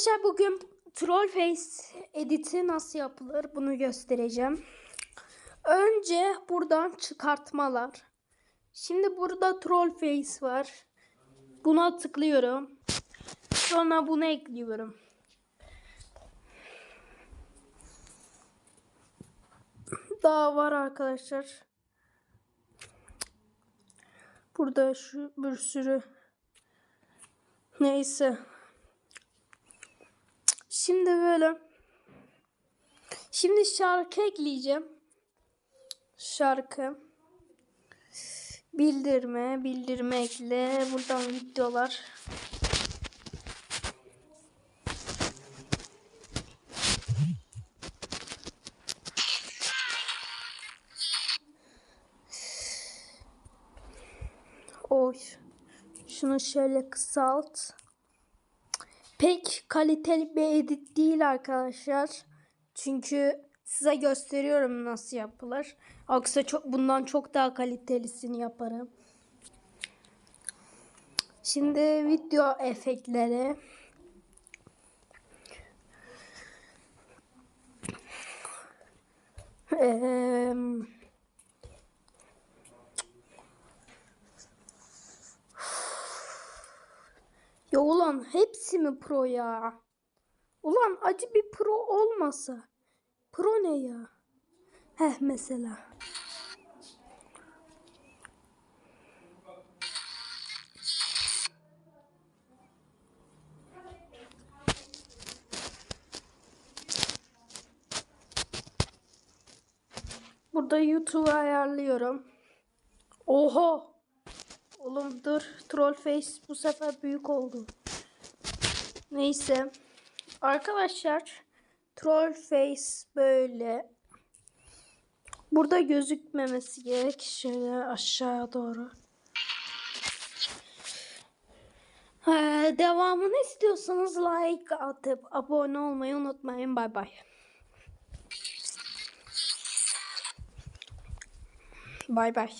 Arkadaşlar bugün troll face editi nasıl yapılır bunu göstereceğim. Önce buradan çıkartmalar. Şimdi burada troll face var. Buna tıklıyorum. Sonra bunu ekliyorum. Daha var arkadaşlar. Burada şu bir sürü neyse. Şimdi böyle. Şimdi şarkı ekleyeceğim. Şarkı. Bildirme, bildirme ekle. Buradan videolar. Oy. Şunu şöyle kısalt. Pek kaliteli bir edit değil arkadaşlar. Çünkü size gösteriyorum nasıl yapılır. Yoksa çok, bundan çok daha kalitelisini yaparım. Şimdi video efektleri. Eee... Ya ulan hepsi mi pro ya? Ulan acı bir pro olmasa. Pro ne ya? Heh mesela. Burada YouTube'u ayarlıyorum. Oha! Oğlum dur. Troll face bu sefer büyük oldu. Neyse. Arkadaşlar troll face böyle. Burada gözükmemesi gerek. Şöyle aşağı doğru. Ee, devamını istiyorsanız like atıp abone olmayı unutmayın. Bay bay. Bay bay.